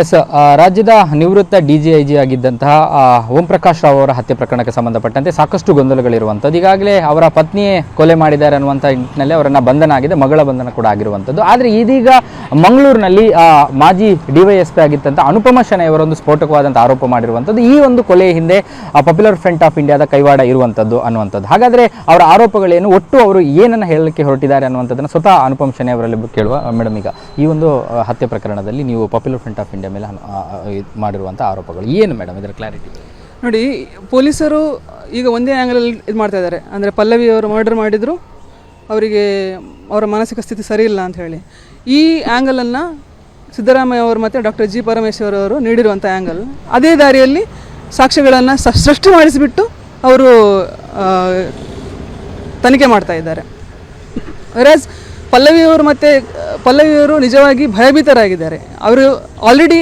S ರಾಜ್ಯದ ನಿವೃತ್ತ D G I G ಆಗಿದ್ದಂತಹ ಓಂ ಪ್ರಕಾಶ್ ರಾವ್ ಅವರ ಹತ್ಯೆ ಪ್ರಕರಣಕ್ಕೆ ಸಂಬಂಧಪಟ್ಟಂತೆ ಸಾಕಷ್ಟು ಗೊಂದಲಗಳಿರುವಂಥದ್ದು. ಈಗಾಗಲೇ ಅವರ ಪತ್ನಿಯೇ ಕೊಲೆ ಮಾಡಿದ್ದಾರೆ ಅನ್ನುವಂಥ ನಿಟ್ಟಿನಲ್ಲಿ ಅವರನ್ನು ಬಂಧನ ಆಗಿದೆ, ಮಗಳ ಬಂಧನ ಕೂಡ ಆಗಿರುವಂಥದ್ದು. ಆದರೆ ಇದೀಗ ಮಂಗಳೂರಿನಲ್ಲಿ ಮಾಜಿ ಡಿವೈಎಸ್ಪಿ ಆಗಿದ್ದಂಥ ಅನುಪಮ ಶೆಣೈ ಅವರೊಂದು ಸ್ಫೋಟಕವಾದಂಥ ಆರೋಪ ಮಾಡಿರುವಂಥದ್ದು. ಈ ಒಂದು ಕೊಲೆ ಹಿಂದೆ ಪಾಪ್ಯುಲರ್ ಫ್ರಂಟ್ ಆಫ್ ಇಂಡಿಯಾದ ಕೈವಾಡ ಇರುವಂಥದ್ದು ಅನ್ನುವಂಥದ್ದು. ಹಾಗಾದರೆ ಅವರ ಆರೋಪಗಳೇನು, ಒಟ್ಟು ಅವರು ಏನನ್ನು ಹೇಳಲಿಕ್ಕೆ ಹೊರಟಿದ್ದಾರೆ ಅನ್ನುವಂಥದ್ದನ್ನು ಸ್ವತಃ ಅನುಪಮ ಶೆಣೈ ಅವರಲ್ಲಿ ಕೇಳುವ, ಮೇಡಮ್, ಈಗ ಈ ಒಂದು ಹತ್ಯೆ ಪ್ರಕರಣದಲ್ಲಿ ನೀವು ಪಾಪ್ಯುಲರ್ ಫ್ರಂಟ್ ಆಫ್ ಇಂಡಿಯಾ ಮೇಲೆ ಆ, ಆ, ಮಾಡಿರುವಂಥ ಆರೋಪಗಳು. ಏನು ಮೇಡಮ್ ಇದರ ಕ್ಲಾರಿಟಿ ನೋಡಿ ಪೊಲೀಸರು ಈಗ ಒಂದೇ ಆ್ಯಂಗಲಲ್ಲಿ ಇದು ಮಾಡ್ತಾ ಇದ್ದಾರೆ. ಅಂದರೆ ಪಲ್ಲವಿ ಅವರು ಮರ್ಡರ್ ಮಾಡಿದರು ಅವರಿಗೆ ಅವರ ಮಾನಸಿಕ ಸ್ಥಿತಿ ಸರಿ ಇಲ್ಲ ಅಂತ ಹೇಳಿ. ಈ ಆ್ಯಂಗಲನ್ನು ಸಿದ್ದರಾಮಯ್ಯ ಅವರು ಮತ್ತು ಡಾಕ್ಟರ್ ಜಿ ಪರಮೇಶ್ವರ್ ಅವರು ನೀಡಿರುವಂಥ ಆ್ಯಂಗಲ್ ಅದೇ ದಾರಿಯಲ್ಲಿ ಸಾಕ್ಷ್ಯಗಳನ್ನು ಸೃಷ್ಟಿ ಮಾಡಿಸಿಬಿಟ್ಟು ಅವರು ತನಿಖೆ ಮಾಡ್ತಾ ಇದ್ದಾರೆ. ವೆರಾಸ್ ಪಲ್ಲವಿಯವರು ಮತ್ತು, ಪಲ್ಲವಿಯವರು ನಿಜವಾಗಿ ಭಯಭೀತರಾಗಿದ್ದಾರೆ. ಅವರು ಆಲ್ರೆಡಿ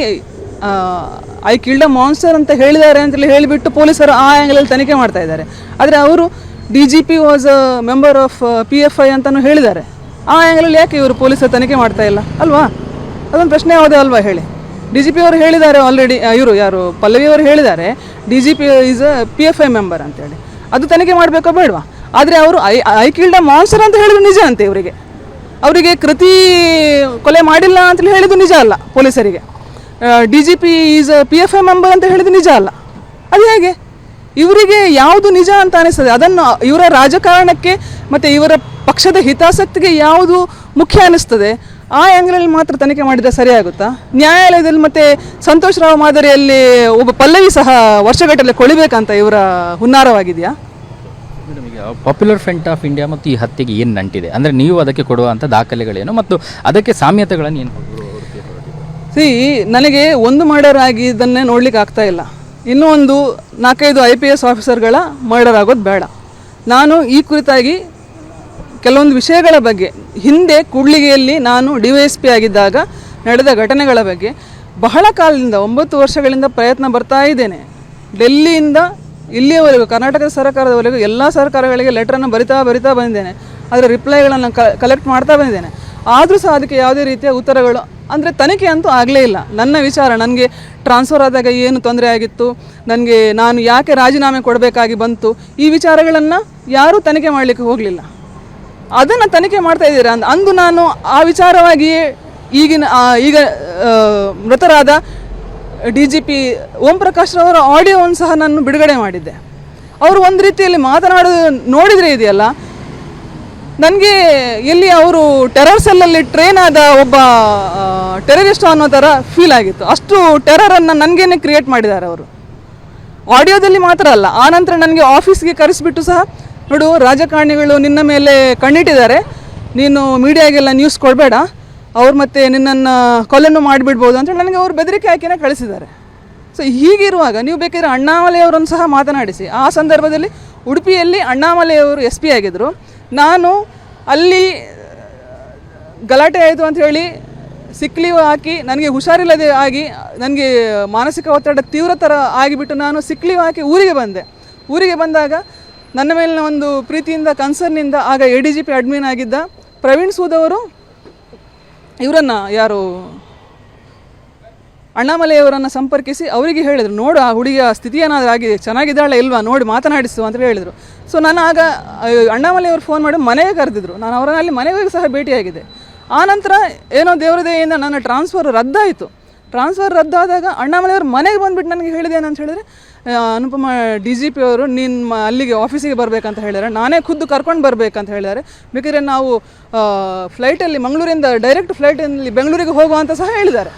ಐ ಕಿಲ್ಡ್ ಮಾನ್ಸ್ಟರ್ ಅಂತ ಹೇಳಿದ್ದಾರೆ ಅಂತೇಳಿ ಹೇಳಿಬಿಟ್ಟು ಪೊಲೀಸರು ಆ ಆ್ಯಂಗಲಲ್ಲಿ ತನಿಖೆ ಮಾಡ್ತಾ ಇದ್ದಾರೆ. ಆದರೆ ಅವರು D G P was a member of P F I ಅಂತಲೂ ಹೇಳಿದ್ದಾರೆ. ಆ ಆ್ಯಂಗಲಲ್ಲಿ ಯಾಕೆ ಇವರು ಪೊಲೀಸರು ತನಿಖೆ ಮಾಡ್ತಾ ಇಲ್ಲ? ಅಲ್ವಾ? ಅದೊಂದು ಪ್ರಶ್ನೆ ಯಾವುದೇ ಅಲ್ವಾ ಹೇಳಿ? ಡಿ ಜಿ ಪಿ ಅವರು ಹೇಳಿದ್ದಾರೆ ಆಲ್ರೆಡಿ ಇವರು ಯಾರು? ಪಲ್ಲವಿ ಅವರು ಹೇಳಿದ್ದಾರೆ D G P is a P F I member ಅಂತೇಳಿ. ಅದು ತನಿಖೆ ಮಾಡಬೇಕೋ ಬೇಡವಾ? ಆದರೆ ಅವರು ಐ ಐ ಕಿಲ್ಡ್ ಮಾನ್ಸರ್ ಅಂತ ಹೇಳಿದ್ರು ನಿಜ ಅಂತೆ ಇವರಿಗೆ. ಅವರಿಗೆ ಕೃತಿ ಕೊಲೆ ಮಾಡಿಲ್ಲ ಅಂತ ಹೇಳಿದ್ದು ನಿಜ ಅಲ್ಲ, ಪೊಲೀಸರಿಗೆ. D G P is P F I member ಅಂತ ಹೇಳಿದ್ದು ನಿಜ ಅಲ್ಲ. ಅದು ಹೇಗೆ? ಇವರಿಗೆ ಯಾವುದು ನಿಜ ಅಂತ ಅನಿಸ್ತದೆ. ಅದನ್ನು ಇವರ ರಾಜಕಾರಣಕ್ಕೆ ಮತ್ತು ಇವರ ಪಕ್ಷದ ಹಿತಾಸಕ್ತಿಗೆ ಯಾವುದು ಮುಖ್ಯ ಅನ್ನಿಸ್ತದೆ ಆ ಆ್ಯಂಗಲಲ್ಲಿ ಮಾತ್ರ ತನಿಖೆ ಮಾಡಿದರೆ ಸರಿಯಾಗುತ್ತಾ? ನ್ಯಾಯಾಲಯದಲ್ಲಿ ಮತ್ತೆ ಸಂತೋಷ್ ರಾವ್ ಮಾದರಿಯಲ್ಲಿ ಒಬ್ಬ ಪಲ್ಲವಿ ಸಹ ವರ್ಷಗಟ್ಟಲೆ ಕೊಳಿಬೇಕಂತ ಇವರ ಹುನ್ನಾರವಾಗಿದೆಯಾ? ಪಾಪ್ಯುಲರ್ ಫ್ರಂಟ್ ಆಫ್ ಇಂಡಿಯಾ ಮತ್ತು ಈ ಹತ್ಯೆಗೆ ಏನು ನಂಟಿದೆ? ಅಂದರೆ ನೀವು ಅದಕ್ಕೆ ಕೊಡುವಂಥ ದಾಖಲೆಗಳೇನು ಮತ್ತು ಅದಕ್ಕೆ ಸಾಮ್ಯತೆಗಳನ್ನು ಏನು ಸಿ ನನಗೆ ಒಂದು ಮರ್ಡರ್ ಇದನ್ನೇ ನೋಡ್ಲಿಕ್ಕೆ ಆಗ್ತಾ ಇಲ್ಲ. ಇನ್ನೂ ಒಂದು ನಾಲ್ಕೈದು ಐ ಪಿ ಎಸ್ ಆಫೀಸರ್ಗಳ ಮರ್ಡರ್ ಆಗೋದು ಬೇಡ. ನಾನು ಈ ಕುರಿತಾಗಿ ಕೆಲವೊಂದು ವಿಷಯಗಳ ಬಗ್ಗೆ, ಹಿಂದೆ ಕೂಡ್ಲಿಗೆಯಲ್ಲಿ ನಾನು ಡಿ ವೈ ಎಸ್ ಪಿ ಆಗಿದ್ದಾಗ ನಡೆದ ಘಟನೆಗಳ ಬಗ್ಗೆ ಬಹಳ ಕಾಲದಿಂದ, ಒಂಬತ್ತು ವರ್ಷಗಳಿಂದ ಪ್ರಯತ್ನ ಬರ್ತಾ ಇದ್ದೇನೆ. ಡೆಲ್ಲಿಯಿಂದ ಇಲ್ಲಿಯವರೆಗೂ ಕರ್ನಾಟಕ ಸರ್ಕಾರದವರೆಗೂ ಎಲ್ಲ ಸರ್ಕಾರಗಳಿಗೆ ಲೆಟ್ರನ್ನು ಬರಿತಾ ಬರಿತಾ ಬಂದಿದ್ದೇನೆ. ಅದರ ರಿಪ್ಲೈಗಳನ್ನು ಕಲೆಕ್ಟ್ ಮಾಡ್ತಾ ಬಂದಿದ್ದೇನೆ. ಆದರೂ ಸಹ ಅದಕ್ಕೆ ಯಾವುದೇ ರೀತಿಯ ಉತ್ತರಗಳು ಅಂದರೆ ತನಿಖೆ ಅಂತೂ ಆಗಲೇ ಇಲ್ಲ. ನನ್ನ ವಿಚಾರ, ನನಗೆ ಟ್ರಾನ್ಸ್ಫರ್ ಆದಾಗ ಏನು ತೊಂದರೆ ಆಗಿತ್ತು, ನನಗೆ ನಾನು ಯಾಕೆ ರಾಜೀನಾಮೆ ಕೊಡಬೇಕಾಗಿ ಬಂತು, ಈ ವಿಚಾರಗಳನ್ನು ಯಾರೂ ತನಿಖೆ ಮಾಡಲಿಕ್ಕೆ ಹೋಗಲಿಲ್ಲ. ಅದನ್ನು ತನಿಖೆ ಮಾಡ್ತಾ ಇದ್ದೀರಾ ಅಂದು ನಾನು ಆ ವಿಚಾರವಾಗಿಯೇ ಈಗಿನ ಈಗ ಮೃತರಾದ D G P Om Prakash ರವರ ಆಡಿಯೋವನ್ನು ಸಹ ನಾನು ಬಿಡುಗಡೆ ಮಾಡಿದ್ದೆ. ಅವರು ಒಂದು ರೀತಿಯಲ್ಲಿ ಮಾತನಾಡೋದು ನೋಡಿದರೆ ಇದೆಯಲ್ಲ? ನನಗೆ ಇಲ್ಲಿ ಅವರು ಟೆರರ್ ಸೆಲ್ಲಲ್ಲಿ ಟ್ರೈನ್ ಆದ ಒಬ್ಬ ಟೆರರಿಸ್ಟ್ ಅನ್ನೋ ಥರ ಫೀಲ್ ಆಗಿತ್ತು. ಅಷ್ಟು ಟೆರರನ್ನು ನನಗೇನೆ ಕ್ರಿಯೇಟ್ ಮಾಡಿದ್ದಾರೆ ಅವರು. ಆಡಿಯೋದಲ್ಲಿ ಮಾತ್ರ ಅಲ್ಲ, ಆ ನಂತರ ನನಗೆ ಆಫೀಸ್ಗೆ ಕರೆಸಿಬಿಟ್ಟು ಸಹ, ನೋಡು ರಾಜಕಾರಣಿಗಳು ನಿನ್ನ ಮೇಲೆ ಕಣ್ಣಿಟ್ಟಿದ್ದಾರೆ. ನೀನು ಮೀಡಿಯಾಗೆಲ್ಲ ನ್ಯೂಸ್ ಕೊಡಬೇಡ. ಅವ್ರು ಮತ್ತೆ ನಿನ್ನನ್ನು ಕೊಲೆಯನ್ನು ಮಾಡಿಬಿಡ್ಬೋದು ಅಂತ ನನಗೆ ಅವರು ಬೆದರಿಕೆ ಹಾಕಿನೇ ಕಳಿಸಿದ್ದಾರೆ. ಸೊ ಹೀಗಿರುವಾಗ ನೀವು ಬೇಕಿದ್ರೆ ಅಣ್ಣಾಮಲೆಯವರನ್ನು ಸಹ ಮಾತನಾಡಿಸಿ. ಆ ಸಂದರ್ಭದಲ್ಲಿ ಉಡುಪಿಯಲ್ಲಿ ಅಣ್ಣಾಮಲೆಯವರು ಎಸ್ ಪಿ ಆಗಿದ್ದರು ನಾನು ಅಲ್ಲಿ ಗಲಾಟೆ ಆಯಿತು ಅಂತ ಹೇಳಿ ಸಿಕ್ಲಿ ಹಾಕಿ, ನನಗೆ ಹುಷಾರಿಲ್ಲದೆ ಆಗಿ, ನನಗೆ ಮಾನಸಿಕ ಒತ್ತಡ ತೀವ್ರತರ ಆಗಿಬಿಟ್ಟು ನಾನು ಸಿಕ್ಲೀವ್ ಹಾಕಿ ಊರಿಗೆ ಬಂದೆ. ಊರಿಗೆ ಬಂದಾಗ ನನ್ನ ಮೇಲಿನ ಒಂದು ಪ್ರೀತಿಯಿಂದ, ಕನ್ಸರ್ನಿಂದ ಆಗ A D G P admin ಆಗಿದ್ದ ಪ್ರವೀಣ್ ಸೂದ್ ಅವರು ಇವರನ್ನು ಯಾರು? ಅಣ್ಣಾಮಲೆಯವರನ್ನು ಸಂಪರ್ಕಿಸಿ ಅವರಿಗೆ ಹೇಳಿದರು, ನೋಡು, ಆ ಹುಡುಗಿಯ ಸ್ಥಿತಿ ಏನಾದರೂ ಆಗಿದೆ, ಚೆನ್ನಾಗಿದ್ದಾಳೆ ಇಲ್ವಾ, ನೋಡಿ ಮಾತನಾಡಿಸು ಅಂತ ಹೇಳಿದರು. ಸೊ ನಾನು ಆಗ, ಅಣ್ಣಾಮಲೆಯವರು ಫೋನ್ ಮಾಡಿ ಮನೆಗೆ ಕರೆದಿದ್ರು. ನಾನು ಅವರನ್ನು ಅಲ್ಲಿ ಮನೆಗೆ ಸಹ ಭೇಟಿಯಾಗಿದೆ ಆನಂತರ ಏನೋ ದೇವರದೇಯಿಂದ ನನ್ನ ಟ್ರಾನ್ಸ್ಫರ್ ರದ್ದಾಯಿತು. ಟ್ರಾನ್ಸ್ಫರ್ ರದ್ದಾದಾಗ ಅಣ್ಣಾಮಲೆಯವರು ಮನೆಗೆ ಬಂದುಬಿಟ್ಟು ನನಗೆ ಹೇಳಿದೆ ಏನಂತ ಹೇಳಿದರೆ ಅನುಪಮ ಡಿ ಜಿ ಪಿ ಅವರು ನಿಮ್ಮ ಅಲ್ಲಿಗೆ ಆಫೀಸಿಗೆ ಬರಬೇಕಂತ ಹೇಳಿದ್ದಾರೆ ನಾನೇ ಖುದ್ದು ಕರ್ಕೊಂಡು ಬರಬೇಕಂತ ಹೇಳಿದ್ದಾರೆ ಬೇಕಿದ್ರೆ ನಾವು ಫ್ಲೈಟಲ್ಲಿ ಮಂಗಳೂರಿಂದ ಡೈರೆಕ್ಟ್ ಫ್ಲೈಟಲ್ಲಿ ಬೆಂಗಳೂರಿಗೆ ಹೋಗುವಂತ ಸಹ ಹೇಳಿದ್ದಾರೆ.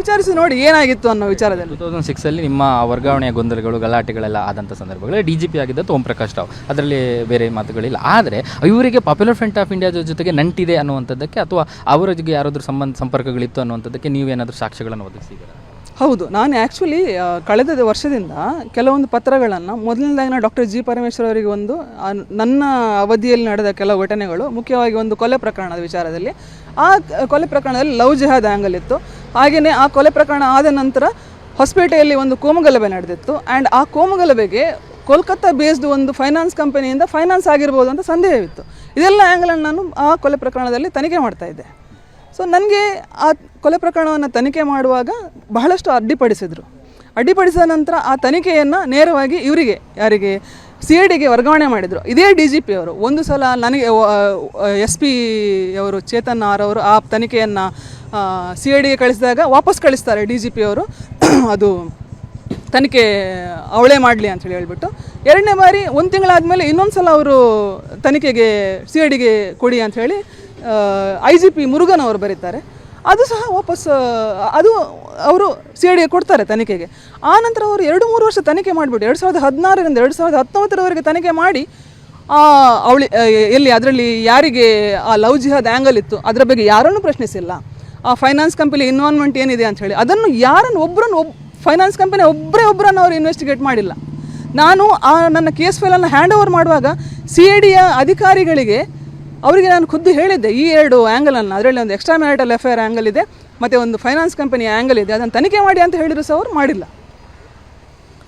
ವಿಚಾರಿಸಿ ನೋಡಿ ಏನಾಗಿತ್ತು ಅನ್ನೋ ವಿಚಾರದಲ್ಲಿ. ಟೂ ತೌಸಂಡ್ ಸಿಕ್ಸಲ್ಲಿ ನಿಮ್ಮ ವರ್ಗಾವಣೆಯ ಗೊಂದಲಗಳು ಗಲಾಟೆಗಳೆಲ್ಲ ಆದಂಥ ಸಂದರ್ಭಗಳಲ್ಲಿ ಡಿ ಜಿ ಪಿ ಆಗಿದ್ದ ಓಂ ಪ್ರಕಾಶ್ ರಾವ್. ಅದರಲ್ಲಿ ಬೇರೆ ಮಾತುಗಳಿಲ್ಲ. ಆದರೆ ಇವರಿಗೆ ಪಾಪ್ಯುಲರ್ ಫ್ರಂಟ್ ಆಫ್ ಇಂಡಿಯಾ ಜೊತೆಗೆ ನಂಟಿದೆ ಅನ್ನುವಂಥದ್ದಕ್ಕೆ ಅಥವಾ ಅವರ ಜೊತೆಗೆ ಯಾರಾದರೂ ಸಂಬಂಧ ಸಂಪರ್ಕಗಳಿತ್ತು ಅನ್ನುವಂಥದ್ದಕ್ಕೆ ನೀವೇನಾದರೂ ಸಾಕ್ಷ್ಯಗಳನ್ನು ಒದಗಿಸಿದ್ದೀರಾ? ಹೌದು ನಾನು ಆ್ಯಕ್ಚುಲಿ ಕಳೆದ ವರ್ಷದಿಂದ ಕೆಲವೊಂದು ಪತ್ರಗಳನ್ನು ಮೊದಲನೇದಾಗಿ ನಾನು ಡಾಕ್ಟರ್ ಜಿ ಪರಮೇಶ್ವರ್ ಅವರಿಗೆ ಒಂದು ನನ್ನ ಅವಧಿಯಲ್ಲಿ ನಡೆದ ಕೆಲವು ಘಟನೆಗಳು ಮುಖ್ಯವಾಗಿ ಒಂದು ಕೊಲೆ ಪ್ರಕರಣದ ವಿಚಾರದಲ್ಲಿ. ಆ ಕೊಲೆ ಪ್ರಕರಣದಲ್ಲಿ ಲವ್ ಜಿಹಾದ್ ಆ್ಯಂಗಲ್ ಇತ್ತು. ಹಾಗೆಯೇ ಆ ಕೊಲೆ ಪ್ರಕರಣ ಆದ ನಂತರ ಹೊಸಪೇಟೆಯಲ್ಲಿ ಒಂದು ಕೋಮುಗಲಭೆ ನಡೆದಿತ್ತು. ಆ್ಯಂಡ್ ಆ ಕೋಮುಗಲಭೆಗೆ ಕೋಲ್ಕತ್ತಾ ಬೇಸ್ಡ್ ಒಂದು ಫೈನಾನ್ಸ್ ಕಂಪನಿಯಿಂದ ಫೈನಾನ್ಸ್ ಆಗಿರ್ಬೋದು ಅಂತ ಸಂದೇಹವಿತ್ತು. ಇದೆಲ್ಲ ಆ್ಯಂಗಲನ್ನು ನಾನು ಆ ಕೊಲೆ ಪ್ರಕರಣದಲ್ಲಿ ತನಿಖೆ ಮಾಡ್ತಾ ಇದ್ದೆ. ಸೊ ನನಗೆ ಆ ಕೊಲೆ ಪ್ರಕರಣವನ್ನು ತನಿಖೆ ಮಾಡುವಾಗ ಬಹಳಷ್ಟು ಅಡ್ಡಿಪಡಿಸಿದರು. ಅಡ್ಡಿಪಡಿಸಿದ ನಂತರ ಆ ತನಿಖೆಯನ್ನು ನೇರವಾಗಿ ಇವರಿಗೆ, ಯಾರಿಗೆ? ಸಿ ಐ ಡಿಗೆ ವರ್ಗಾವಣೆ ಮಾಡಿದರು. ಇದೇ ಡಿ ಜಿ ಪಿ ಅವರು. ಒಂದು ಸಲ ನನಗೆ ಎಸ್ ಪಿ ಅವರು, ಚೇತನ್ ಆರ್ ಅವರು ಆ ತನಿಖೆಯನ್ನು ಸಿ ಐ ಡಿಗೆ ಕಳಿಸಿದಾಗ ವಾಪಸ್ ಕಳಿಸ್ತಾರೆ ಡಿ ಜಿ ಪಿ ಅವರು. ಅದು ತನಿಖೆ ಅವಳೇ ಮಾಡಲಿ ಅಂತ ಹೇಳಿ ಹೇಳ್ಬಿಟ್ಟು. ಎರಡನೇ ಬಾರಿ ಒಂದು ತಿಂಗಳಾದಮೇಲೆ ಇನ್ನೊಂದು ಸಲ ಅವರು ತನಿಖೆಗೆ, ಸಿ ಐ ಡಿಗೆ ಕೊಡಿ ಅಂತ ಹೇಳಿ ಐ ಜಿ ಪಿ ಮುರುಗನ್ ಅವರು ಬರೀತಾರೆ. ಅದು ಸಹ ವಾಪಸ್ ಅದು ಅವರು ಸಿ ಡಿ ಕೊಡ್ತಾರೆ ತನಿಖೆಗೆ. ಆ ಅವರು ಎರಡು ಮೂರು ವರ್ಷ ತನಿಖೆ ಮಾಡಿಬಿಟ್ಟು, ಎರಡು ಸಾವಿರದ ಹದಿನಾರರಿಂದ ಎರಡು ಸಾವಿರದ ಹತ್ತೊಂಬತ್ತರವರೆಗೆ ತನಿಖೆ ಮಾಡಿ ಅವಳಿ ಎಲ್ಲಿ ಅದರಲ್ಲಿ ಯಾರಿಗೆ ಆ ಲವ್ ಜಿಹಾದ್ ಆ್ಯಂಗಲ್ ಇತ್ತು, ಅದರ ಬಗ್ಗೆ ಯಾರನ್ನೂ ಪ್ರಶ್ನಿಸಿಲ್ಲ. ಆ ಫೈನಾನ್ಸ್ ಕಂಪನಿ ಇನ್ವಾಲ್ವ್ಮೆಂಟ್ ಏನಿದೆ ಅಂತ ಹೇಳಿ, ಅದನ್ನು ಯಾರನ್ನು ಒಬ್ಬರನ್ನು ಒಬ್ ಫೈನಾನ್ಸ್ ಕಂಪನಿ ಒಬ್ಬರೇ ಒಬ್ಬರನ್ನು ಅವರು ಇನ್ವೆಸ್ಟಿಗೇಟ್ ಮಾಡಿಲ್ಲ. ನಾನು ಆ ನನ್ನ ಕೇಸ್ ಫೈಲನ್ನು ಹ್ಯಾಂಡ್ ಓವರ್ ಮಾಡುವಾಗ ಸಿ ಡಿಯ ಅಧಿಕಾರಿಗಳಿಗೆ ಅವರಿಗೆ ನಾನು ಖುದ್ದು ಹೇಳಿದ್ದೆ ಈ ಎರಡು ಆ್ಯಂಗಲನ್ನು ಅದರಲ್ಲಿ ಒಂದು ಎಕ್ಸ್ಟ್ರಾ ಮ್ಯಾರಿಟಲ್ ಅಫೇರ್ ಆ್ಯಂಗಲ್ ಇದೆ, ಮತ್ತು ಒಂದು ಫೈನಾನ್ಸ್ ಕಂಪನಿ ಆ್ಯಂಗಲ್ ಇದೆ. ಅದನ್ನು ತನಿಖೆ ಮಾಡಿ ಅಂತ ಹೇಳಿದ್ರು ಸಹ ಅವರು ಮಾಡಿಲ್ಲ.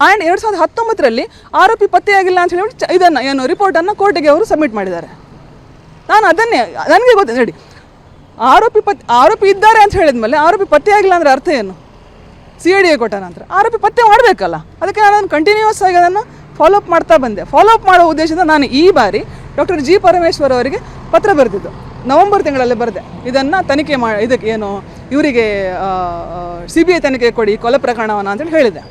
ಆ್ಯಂಡ್ ಎರಡು ಸಾವಿರದ ಹತ್ತೊಂಬತ್ತರಲ್ಲಿ ಆರೋಪಿ ಪತ್ತೆಯಾಗಿಲ್ಲ ಅಂತ ಹೇಳಿಬಿಟ್ಟು ಇದನ್ನು, ಏನು ರಿಪೋರ್ಟನ್ನು ಕೋರ್ಟಿಗೆ ಅವರು ಸಬ್ಮಿಟ್ ಮಾಡಿದ್ದಾರೆ. ನಾನು ಅದನ್ನೇ, ನನಗೆ ಗೊತ್ತಿದೆ, ನೋಡಿ. ಆರೋಪಿ ಪತ್ ಆರೋಪಿ ಇದ್ದಾರೆ ಅಂತ ಹೇಳಿದ ಮೇಲೆ ಆರೋಪಿ ಪತ್ತೆಯಾಗಿಲ್ಲ ಅಂದರೆ ಅರ್ಥ ಏನು? ಸಿ ಐ ಡಿಗೆ ಕೊಟ್ಟ ನಂತರ. ಆರೋಪಿ ಪತ್ತೆ ಮಾಡಬೇಕಲ್ಲ. ಅದಕ್ಕೆ ನಾನು ಕಂಟಿನ್ಯೂಸ್ ಆಗಿ ಅದನ್ನು ಫಾಲೋ ಅಪ್ ಮಾಡ್ತಾ ಬಂದೆ. ಫಾಲೋ ಅಪ್ ಮಾಡೋ ಉದ್ದೇಶದಿಂದ ನಾನು ಈ ಬಾರಿ ಡಾಕ್ಟರ್ ಜಿ ಪರಮೇಶ್ವರ್ ಅವರಿಗೆ ಪತ್ರ ಬರೆದಿದ್ದು. ನವೆಂಬರ್ ತಿಂಗಳಲ್ಲಿ ಬರೆದೆ. ಇದನ್ನು ತನಿಖೆ ಮಾ, ಇದಕ್ಕೆ ಏನು, ಇವರಿಗೆ ಸಿ ಬಿ ಐ ತನಿಖೆ ಕೊಡಿ ಕೊಲೆ ಪ್ರಕರಣವನ್ನು ಅಂತೇಳಿ ಹೇಳಿದೆ.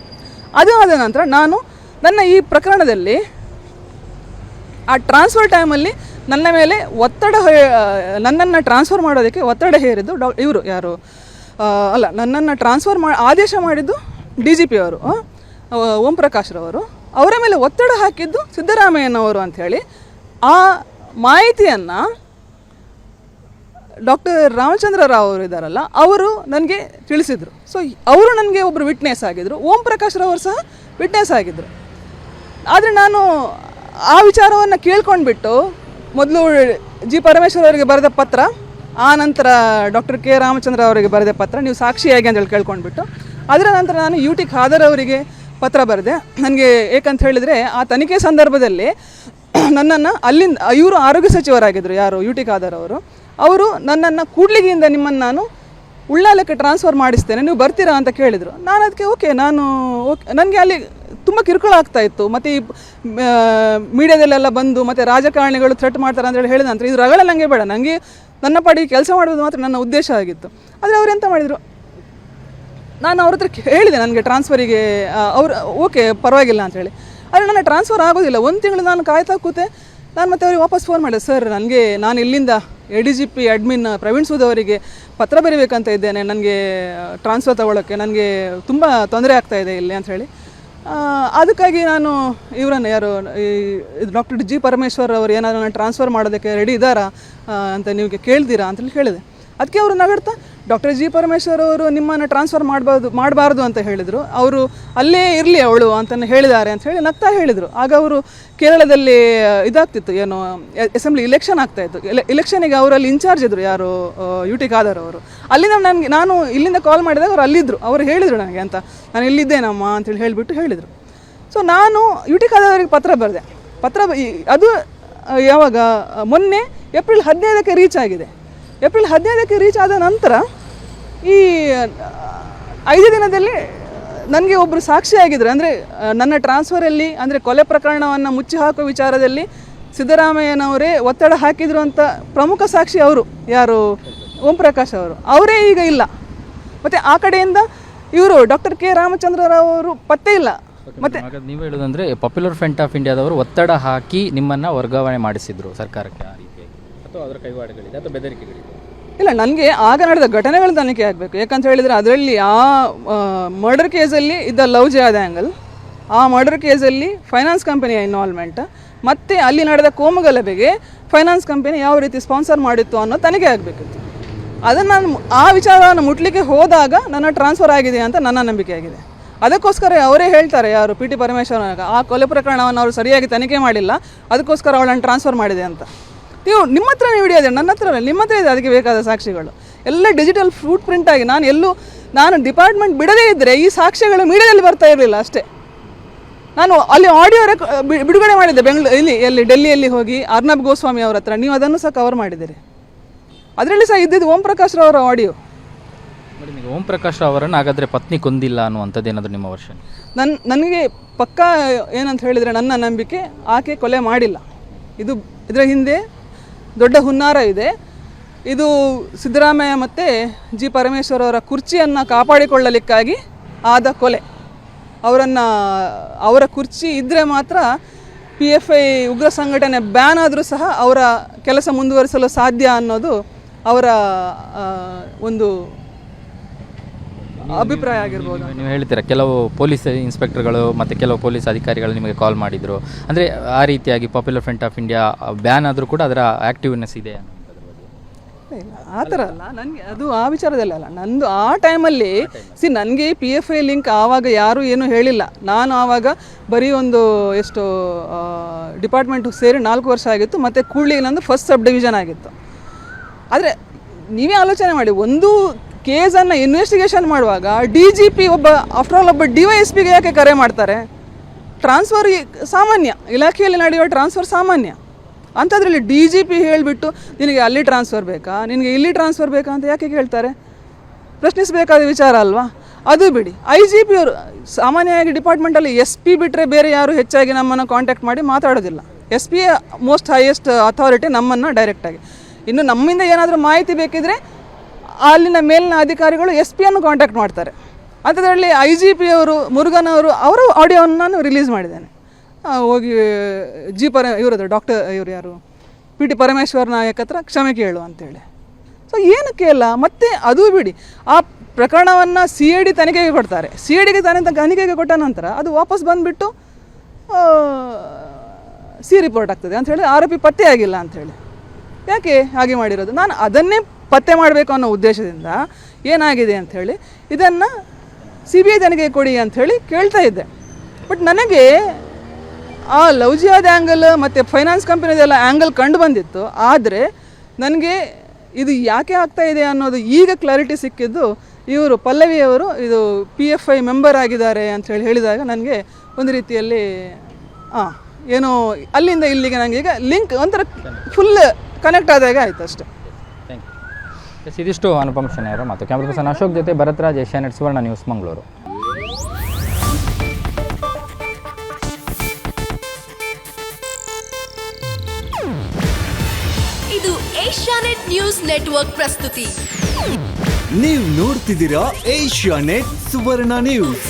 ಅದು ಆದ ನಂತರ ನಾನು ನನ್ನ ಈ ಪ್ರಕರಣದಲ್ಲಿ ಆ ಟ್ರಾನ್ಸ್ಫರ್ ಟೈಮಲ್ಲಿ ನನ್ನ ಮೇಲೆ ಒತ್ತಡ ನನ್ನನ್ನು ಟ್ರಾನ್ಸ್ಫರ್ ಮಾಡೋದಕ್ಕೆ ಒತ್ತಡ ಹೇರಿದ್ದು ಡಾ ಇವರು, ಯಾರು? ಅಲ್ಲ, ನನ್ನನ್ನು ಟ್ರಾನ್ಸ್ಫರ್ ಮಾ, ಆದೇಶ ಮಾಡಿದ್ದು ಡಿ ಜಿ ಪಿ ಅವರು ಓಂ ಪ್ರಕಾಶ್ರವರು. ಅವರ ಮೇಲೆ ಒತ್ತಡ ಹಾಕಿದ್ದು ಸಿದ್ದರಾಮಯ್ಯನವರು ಅಂಥೇಳಿ. ಆ ಮಾಹಿತಿಯನ್ನು ಡಾಕ್ಟರ್ ರಾಮಚಂದ್ರ ರಾವ್ ಅವರು ಇದ್ದಾರಲ್ಲ ಅವರು ನನಗೆ ತಿಳಿಸಿದರು. ಸೊ ಅವರು ನನಗೆ ಒಬ್ಬರು ವಿಟ್ನೆಸ್ ಆಗಿದ್ದರು ಓಂ ಪ್ರಕಾಶ್ ರಾವ್ ಸಹ ವಿಟ್ನೆಸ್ ಆಗಿದ್ದರು ಆದರೆ ನಾನು ಆ ವಿಚಾರವನ್ನು ಕೇಳ್ಕೊಂಡ್ಬಿಟ್ಟು ಮೊದಲು ಜಿ ಪರಮೇಶ್ವರ್ ಅವರಿಗೆ ಬರೆದ ಪತ್ರ, ಆ ನಂತರ ಡಾಕ್ಟರ್ ಕೆ ರಾಮಚಂದ್ರ ಅವರಿಗೆ ಬರೆದ ಪತ್ರ, ನೀವು ಸಾಕ್ಷಿಯಾಗಿ ಅಂತೇಳಿ ಕೇಳ್ಕೊಂಡ್ಬಿಟ್ಟು, ಅದರ ನಂತರ ನಾನು ಯು ಟಿ ಖಾದರ್ ಅವರಿಗೆ ಪತ್ರ ಬರೆದೆ. ನನಗೆ ಏಕಂತ ಹೇಳಿದರೆ ಆ ತನಿಖೆ ಸಂದರ್ಭದಲ್ಲಿ ನನ್ನನ್ನು ಅಲ್ಲಿಂದ, ಇವರು ಆರೋಗ್ಯ ಸಚಿವರಾಗಿದ್ದರು ಯಾರು, ಯು ಟಿ ಖಾದರ್ ಅವರು. ಅವರು ನನ್ನನ್ನು ಕೂಡ್ಲಿಗಿಯಿಂದ ನಿಮ್ಮನ್ನು ನಾನು ಉಳ್ಳಾಲಕ್ಕೆ ಟ್ರಾನ್ಸ್ಫರ್ ಮಾಡಿಸ್ತೇನೆ, ನೀವು ಬರ್ತೀರಾ ಅಂತ ಕೇಳಿದರು. ನಾನು ಅದಕ್ಕೆ, ಓಕೆ, ನಾನು, ಓಕೆ. ನನಗೆ ಅಲ್ಲಿ ತುಂಬ ಕಿರುಕುಳ ಆಗ್ತಾ ಇತ್ತು. ಮತ್ತು ಈ ಮೀಡಿಯಾದಲ್ಲೆಲ್ಲ ಬಂದು, ಮತ್ತು ರಾಜಕಾರಣಿಗಳು ಥ್ರೆಟ್ ಮಾಡ್ತಾರೆ ಅಂತ ಹೇಳಿ ಹೇಳಿದ ನಂತರ, ಇದು ರಗಳ ನನಗೆ ಬೇಡ. ನನಗೆ ನನ್ನ ಪಾಡಿ ಕೆಲಸ ಮಾಡೋದು ಮಾತ್ರ ನನ್ನ ಉದ್ದೇಶ ಆಗಿತ್ತು. ಆದರೆ ಅವ್ರು ಎಂತ ಮಾಡಿದರು? ನಾನು ಅವ್ರ ಹತ್ರ ಹೇಳಿದೆ ನನಗೆ ಟ್ರಾನ್ಸ್ಫರಿಗೆ ಅವ್ರು, ಓಕೆ, ಪರವಾಗಿಲ್ಲ ಅಂತ ಹೇಳಿ. ಆದರೆ ನನ್ನ ಟ್ರಾನ್ಸ್ಫರ್ ಆಗೋದಿಲ್ಲ. ಒಂದು ತಿಂಗಳು ನಾನು ಕಾಯ್ತಾ ಕೂತೆ, ನಾನು ಮತ್ತೆ ಅವ್ರಿಗೆ ವಾಪಸ್ ಫೋನ್ ಮಾಡಿದೆ ಸರ್ ನನಗೆ, ನಾನು ಇಲ್ಲಿಂದ A D G P admin Praveen Sood ಅವರಿಗೆ ಪತ್ರ ಬರೀಬೇಕಂತ ಇದ್ದೇನೆ. ನನಗೆ ಟ್ರಾನ್ಸ್ಫರ್ ತಗೊಳ್ಳೋಕ್ಕೆ ನನಗೆ ತುಂಬ ತೊಂದರೆ ಆಗ್ತಾ ಇದೆ ಇಲ್ಲಿ, ಅಂತ ಹೇಳಿ. ಅದಕ್ಕಾಗಿ ನಾನು ಇವರನ್ನು ಯಾರು, ಈ ಡಾಕ್ಟರ್ ಜಿ ಪರಮೇಶ್ವರ್ ಅವರು ಏನಾದರೂ ನಾನು ಟ್ರಾನ್ಸ್ಫರ್ ಮಾಡೋದಕ್ಕೆ ರೆಡಿ ಇದ್ದಾರಾ ಅಂತ ನೀವು ಕೇಳ್ತೀರಾ ಅಂತೇಳಿ ಹೇಳಿದೆ. ಅದಕ್ಕೆ ಅವರು ನಗಡ್ತಾ ಡಾಕ್ಟರ್ ಜಿ ಪರಮೇಶ್ವರ್ ಅವರು ನಿಮ್ಮನ್ನು ಟ್ರಾನ್ಸ್ಫರ್ ಮಾಡಬಾರ್ದು ಮಾಡಬಾರ್ದು ಅಂತ ಹೇಳಿದರು. ಅವರು ಅಲ್ಲೇ ಇರಲಿ ಅವಳು ಅಂತ ಹೇಳಿದ್ದಾರೆ ಅಂತ ಹೇಳಿ ನಗ್ತಾ ಹೇಳಿದರು. ಆಗ ಅವರು ಕೇರಳದಲ್ಲಿ ಇದಾಗ್ತಿತ್ತು, ಏನು ಅಸೆಂಬ್ಲಿ ಇಲೆಕ್ಷನ್ ಆಗ್ತಾ ಇತ್ತು ಇಲೆಕ್ಷನಿಗೆ ಅವರಲ್ಲಿ ಇನ್ಚಾರ್ಜ್ ಇದ್ದರು ಯಾರು ಯು ಟಿ ಖಾದರ್ ಅವರು. ಅಲ್ಲಿಂದ ನನಗೆ, ನಾನು ಇಲ್ಲಿಂದ ಕಾಲ್ ಮಾಡಿದಾಗ ಅವ್ರು ಅಲ್ಲಿದ್ದರು ಅವರು ಹೇಳಿದರು ನನಗೆ ಅಂತ. ನಾನು ಇಲ್ಲಿದ್ದೇನಮ್ಮ ಅಂತೇಳಿ ಹೇಳಿಬಿಟ್ಟು ಹೇಳಿದರು. ಸೊ ನಾನು ಯು ಟಿ ಖಾದರ್ ಅವರಿಗೆ ಪತ್ರ ಬರೆದೆ. ಪತ್ರ ಅದು ಯಾವಾಗ ಮೊನ್ನೆ ಏಪ್ರಿಲ್ ಹದಿನೈದಕ್ಕೆ ರೀಚ್ ಆಗಿದೆ. ಏಪ್ರಿಲ್ ಹದಿನೈದಕ್ಕೆ ರೀಚ್ ಆದ ನಂತರ ಈ ಐದು ದಿನದಲ್ಲಿ ನನಗೆ ಒಬ್ಬರು ಸಾಕ್ಷಿಯಾಗಿದ್ದರು ಅಂದರೆ ನನ್ನ ಟ್ರಾನ್ಸ್ಫರಲ್ಲಿ ಅಂದರೆ ಕೊಲೆ ಪ್ರಕರಣವನ್ನು ಮುಚ್ಚಿ ಹಾಕುವ ವಿಚಾರದಲ್ಲಿ ಸಿದ್ದರಾಮಯ್ಯನವರೇ ಒತ್ತಡ ಹಾಕಿದ್ರು ಅಂತ ಪ್ರಮುಖ ಸಾಕ್ಷಿ ಅವರು ಯಾರು? ಓಂ ಪ್ರಕಾಶ್ ಅವರು. ಅವರೇ ಈಗ ಇಲ್ಲ. ಮತ್ತು ಆ ಕಡೆಯಿಂದ ಇವರು ಡಾಕ್ಟರ್ ಕೆ ರಾಮಚಂದ್ರರಾವ್ ಅವರು ಪತ್ತೆ ಇಲ್ಲ. ಮತ್ತೆ ನೀವು ಹೇಳೋದಂದ್ರೆ ಪಾಪ್ಯುಲರ್ ಫ್ರಂಟ್ ಆಫ್ ಇಂಡಿಯಾದವರು ಒತ್ತಡ ಹಾಕಿ ನಿಮ್ಮನ್ನ ವರ್ಗಾವಣೆ ಮಾಡಿಸಿದ್ರು ಸರ್ಕಾರಕ್ಕೆ ಆ ರೀತಿಯಾಗಿ. ಅಥವಾ ಅದರ ಕೈವಾಡಗಳಿದೆ ಅಥವಾ ಬೆದರಿಕೆಗಳಿದೆ? ಇಲ್ಲ, ನನಗೆ ಆಗ ನಡೆದ ಘಟನೆಗಳು ತನಿಖೆ ಆಗಬೇಕು. ಯಾಕಂತ ಹೇಳಿದರೆ ಅದರಲ್ಲಿ ಆ ಮರ್ಡರ್ ಕೇಸಲ್ಲಿ ಇದ್ದ ಲವ್ ಜಿಯಾದ ಆ್ಯಂಗಲ್ ಆ ಮರ್ಡರ್ ಕೇಸಲ್ಲಿ ಫೈನಾನ್ಸ್ ಕಂಪನಿಯ ಇನ್ವಾಲ್ವ್ಮೆಂಟ್ ಮತ್ತು ಅಲ್ಲಿ ನಡೆದ ಕೋಮುಗಲಭೆಗೆ ಫೈನಾನ್ಸ್ ಕಂಪನಿ ಯಾವ ರೀತಿ ಸ್ಪಾನ್ಸರ್ ಮಾಡಿತ್ತು ಅನ್ನೋ ತನಿಖೆ ಆಗಬೇಕಿತ್ತು ಅದನ್ನು ನಾನು ಆ ವಿಚಾರವನ್ನು ಮುಟ್ಲಿಕ್ಕೆ ಹೋದಾಗ ನನ್ನ ಟ್ರಾನ್ಸ್ಫರ್ ಆಗಿದೆ ಅಂತ ನನ್ನ ನಂಬಿಕೆ ಆಗಿದೆ. ಅದಕ್ಕೋಸ್ಕರ ಅವರೇ ಹೇಳ್ತಾರೆ, ಯಾರು ಪಿ ಟಿ ಪರಮೇಶ್ವರ ಆ ಕೊಲೆ ಪ್ರಕರಣವನ್ನು ಅವರು ಸರಿಯಾಗಿ ತನಿಖೆ ಮಾಡಿಲ್ಲ, ಅದಕ್ಕೋಸ್ಕರ ಅವಳನ್ನು ಟ್ರಾನ್ಸ್ಫರ್ ಮಾಡಿದೆ ಅಂತ. ನೀವು ನಿಮ್ಮ ಹತ್ರ ವಿಡಿಯೋ ಇದೆ ನನ್ನ ಹತ್ರ ಇಲ್ಲ ನಿಮ್ಮ ಹತ್ರ ಇದೆ ಅದಕ್ಕೆ ಬೇಕಾದ ಸಾಕ್ಷಿಗಳು. ಎಲ್ಲ ಡಿಜಿಟಲ್ ಫ್ರೂಟ್ ಪ್ರಿಂಟ್ ಆಗಿ ನಾನು ಎಲ್ಲೂ ನಾನು ಡಿಪಾರ್ಟ್ಮೆಂಟ್ ಬಿಡದೇ ಇದ್ದರೆ ಈ ಸಾಕ್ಷ್ಯಗಳು ಮೀಡಿಯಾದಲ್ಲಿ ಬರ್ತಾ ಇರಲಿಲ್ಲ ಅಷ್ಟೇ. ನಾನು ಅಲ್ಲಿ ಆಡಿಯೋ ರೆಕ್ ಬಿಡುಗಡೆ ಮಾಡಿದ್ದೆ ಬೆಂಗಳೂರು ಇಲ್ಲಿ ಎಲ್ಲಿ ಡೆಲ್ಲಿಯಲ್ಲಿ ಹೋಗಿ ಅರ್ನಬ್ ಗೋಸ್ವಾಮಿ ಅವ್ರ ಹತ್ರ. ನೀವು ಅದನ್ನು ಸಹ ಕವರ್ ಮಾಡಿದ್ದೀರಿ. ಅದರಲ್ಲಿ ಸಹ ಇದ್ದಿದ್ದು ಓಂ ಪ್ರಕಾಶ್ ಅವರ ಆಡಿಯೋ ಮೇಡಮ್ ಓಂ ಪ್ರಕಾಶ್ ರಾವ್ ಅವರನ್ನು ಹಾಗಾದರೆ ಪತ್ನಿ ಕೊಂದಿಲ್ಲ ಅನ್ನುವಂಥದ್ದು ಏನಾದರೂ ನಿಮ್ಮ ವರ್ಷ ನನ್ನ ನನಗೆ ಪಕ್ಕಾ ಏನಂತ ಹೇಳಿದರೆ ನನ್ನ ನಂಬಿಕೆ ಆಕೆ ಕೊಲೆ ಮಾಡಿಲ್ಲ. ಇದು ಇದರ ಹಿಂದೆ ದೊಡ್ಡ ಹುನ್ನಾರ ಇದೆ. ಇದು ಸಿದ್ದರಾಮಯ್ಯ ಮತ್ತು ಜಿ ಪರಮೇಶ್ವರ್ ಅವರ ಕುರ್ಚಿಯನ್ನು ಕಾಪಾಡಿಕೊಳ್ಳಲಿಕ್ಕಾಗಿ ಆದ ಕೊಲೆ. ಅವರನ್ನು, ಅವರ ಕುರ್ಚಿ ಇದ್ದರೆ ಮಾತ್ರ ಪಿ ಎಫ್ ಐ ಉಗ್ರ ಸಂಘಟನೆ ಬ್ಯಾನ್ ಆದರೂ ಸಹ ಅವರ ಕೆಲಸ ಮುಂದುವರಿಸಲು ಸಾಧ್ಯ ಅನ್ನೋದು ಅವರ ಒಂದು ಅಭಿಪ್ರಾಯ ಆಗಿರ್ಬೋದು ನೀವು ಹೇಳ್ತೀರಾ ಕೆಲವು ಪೊಲೀಸ್ ಇನ್ಸ್ಪೆಕ್ಟರ್ಗಳು ಮತ್ತು ಕೆಲವು ಪೊಲೀಸ್ ಅಧಿಕಾರಿಗಳು ನಿಮಗೆ ಕಾಲ್ ಮಾಡಿದರು. ಅಂದರೆ ಆ ರೀತಿಯಾಗಿ popular front of India ban ಆದರೂ ಕೂಡ ಅದರ ಆ್ಯಕ್ಟಿವ್ನೆಸ್ ಇದೆ ಆ ಥರ ಅಲ್ಲ. ನನಗೆ ಅದು ಆ ವಿಚಾರದಲ್ಲಿ ಅಲ್ಲ. ನಂದು ಆ ಟೈಮಲ್ಲಿ ಸಿ ನನಗೆ ಪಿ ಎಫ್ ಐ ಲಿಂಕ್ ಆವಾಗ ಯಾರೂ ಏನೂ ಹೇಳಿಲ್ಲ. ನಾನು ಆವಾಗ ಬರೀ ಒಂದು ಎಷ್ಟು ಡಿಪಾರ್ಟ್ಮೆಂಟಿಗೆ ಸೇರಿ ನಾಲ್ಕು ವರ್ಷ ಆಗಿತ್ತು ಮತ್ತು ಕೂಡ್ಲಿಗೆ ನಂದು ಫಸ್ಟ್ ಸಬ್ ಡಿವಿಷನ್ ಆಗಿತ್ತು. ಆದರೆ ನೀವೇ ಆಲೋಚನೆ ಮಾಡಿ ಒಂದು ಕೇಸನ್ನು ಇನ್ವೆಸ್ಟಿಗೇಷನ್ ಮಾಡುವಾಗ ಡಿ ಜಿ ಪಿ ಒಬ್ಬ ಆಫ್ಟರ್ ಆಲ್ ಒಬ್ಬ ಡಿ ವೈ ಎಸ್ ಪಿಗೆ ಯಾಕೆ ಕರೆ ಮಾಡ್ತಾರೆ? ಟ್ರಾನ್ಸ್ಫರ್ ಸಾಮಾನ್ಯ. ಇಲಾಖೆಯಲ್ಲಿ ನಡೆಯುವ ಟ್ರಾನ್ಸ್ಫರ್ ಸಾಮಾನ್ಯ. ಅಂಥದ್ರಲ್ಲಿ ಡಿ ಜಿ ಪಿ ಹೇಳಿಬಿಟ್ಟು, ನಿನಗೆ ಅಲ್ಲಿ ಟ್ರಾನ್ಸ್ಫರ್ ಬೇಕಾ? ನಿನಗೆ ಇಲ್ಲಿ ಟ್ರಾನ್ಸ್ಫರ್ ಬೇಕಾ ಅಂತ ಯಾಕೆ ಕೇಳ್ತಾರೆ? ಪ್ರಶ್ನಿಸಬೇಕಾದ ವಿಚಾರ ಅಲ್ವಾ? ಅದು ಬಿಡಿ. ಐ ಜಿ ಪಿ ಅವರು, ಸಾಮಾನ್ಯವಾಗಿ ಡಿಪಾರ್ಟ್ಮೆಂಟಲ್ಲಿ ಎಸ್ ಪಿ ಬಿಟ್ಟರೆ ಬೇರೆ ಯಾರು ಹೆಚ್ಚಾಗಿ ನಮ್ಮನ್ನು ಕಾಂಟ್ಯಾಕ್ಟ್ ಮಾಡಿ ಮಾತಾಡೋದಿಲ್ಲ. S P most highest authority ನಮ್ಮನ್ನು ಡೈರೆಕ್ಟಾಗಿ ಇನ್ನು ನಮ್ಮಿಂದ ಏನಾದರೂ ಮಾಹಿತಿ ಬೇಕಿದ್ರೆ ಅಲ್ಲಿನ ಮೇಲಿನ ಅಧಿಕಾರಿಗಳು ಎಸ್ ಪಿಯನ್ನು ಕಾಂಟ್ಯಾಕ್ಟ್ ಮಾಡ್ತಾರೆ. ಅಂಥದ್ರಲ್ಲಿ ಐ ಜಿ ಪಿ ಅವರು ಮುರುಗನ್ ಅವರು, ಅವರ ಆಡಿಯೋವನ್ನು ನಾನು ರಿಲೀಸ್ ಮಾಡಿದ್ದೇನೆ. ಹೋಗಿ, ಜಿ ಪರ ಇವರದು ಡಾಕ್ಟರ್ ಇವರು ಯಾರು? ಪಿ ಟಿ ಪರಮೇಶ್ವರ್ ನಾಯಕ್ ಹತ್ರ ಕ್ಷಮೆ ಕೇಳು ಅಂತೇಳಿ. ಸೊ ಏನಕ್ಕೆ ಅಲ್ಲ ಮತ್ತೆ ಅದು ಬಿಡಿ, ಆ ಪ್ರಕರಣವನ್ನು ಸಿ ಎ ಡಿ ತನಿಖೆಗೆ ಕೊಡ್ತಾರೆ. ಸಿ ಎ ಡಿಗೆ ತನಿ ತನಿಖೆಗೆ ಕೊಟ್ಟ ನಂತರ ಅದು ವಾಪಸ್ ಬಂದುಬಿಟ್ಟು ಸಿ ರಿಪೋರ್ಟ್ ಆಗ್ತದೆ ಅಂಥೇಳಿ ಆರೋಪಿ ಪತ್ತೆ ಆಗಿಲ್ಲ ಅಂಥೇಳಿ ಯಾಕೆ ಹಾಗೆ ಮಾಡಿರೋದು? ನಾನು ಅದನ್ನೇ ಪತ್ತೆ ಮಾಡಬೇಕು ಅನ್ನೋ ಉದ್ದೇಶದಿಂದ ಏನಾಗಿದೆ ಅಂಥೇಳಿ ಇದನ್ನು ಸಿ ಬಿ ಐ ತನಿಖೆ ಕೊಡಿ ಅಂಥೇಳಿ ಕೇಳ್ತಾ ಇದ್ದೆ. ಬಟ್ ನನಗೆ ಆ ಲವ್ಜಿಯಾದ ಆ್ಯಂಗಲ್ ಮತ್ತು ಫೈನಾನ್ಸ್ ಕಂಪನಿದೆಲ್ಲ ಆ್ಯಂಗಲ್ ಕಂಡು ಬಂದಿತ್ತು. ಆದರೆ ನನಗೆ ಇದು ಯಾಕೆ ಆಗ್ತಾ ಇದೆ ಅನ್ನೋದು ಈಗ ಕ್ಲಾರಿಟಿ ಸಿಕ್ಕಿದ್ದು ಇವರು ಪಲ್ಲವಿಯವರು ಇದು ಪಿ ಎಫ್ ಐ ಮೆಂಬರ್ ಆಗಿದ್ದಾರೆ ಅಂಥೇಳಿ ಹೇಳಿದಾಗ ನನಗೆ ಒಂದು ರೀತಿಯಲ್ಲಿ ಹಾಂ ಏನೋ ಅಲ್ಲಿಂದ ಇಲ್ಲಿಗೆ ನನಗೆ ಈಗ ಲಿಂಕ್ ಒಂಥರ ಫುಲ್ ಕನೆಕ್ಟ್ ಆದಾಗ ಆಯ್ತು ಅಷ್ಟೇ. ಎಸ್ ಇದಿಷ್ಟು ಅನುಪಮ್ ಅವರು ಮತ್ತು ಕ್ಯಾಮ್ರಾ ಪರ್ಸನ್ ಅಶೋಕ್ ಜೊತೆ ಭರತ್ರಾಜ್ ಏಷ್ಯಾನೆಟ್ ಸುವರ್ಣ ನ್ಯೂಸ್ ಮಂಗಳೂರು. ಇದು ಏಷ್ಯಾನೆಟ್ ನ್ಯೂಸ್ ನೆಟ್ವರ್ಕ್ ಪ್ರಸ್ತುತಿ. ನೀವು ನೋಡ್ತಿದ್ದೀರಾ ಏಷ್ಯಾನೆಟ್ ಸುವರ್ಣ ನ್ಯೂಸ್.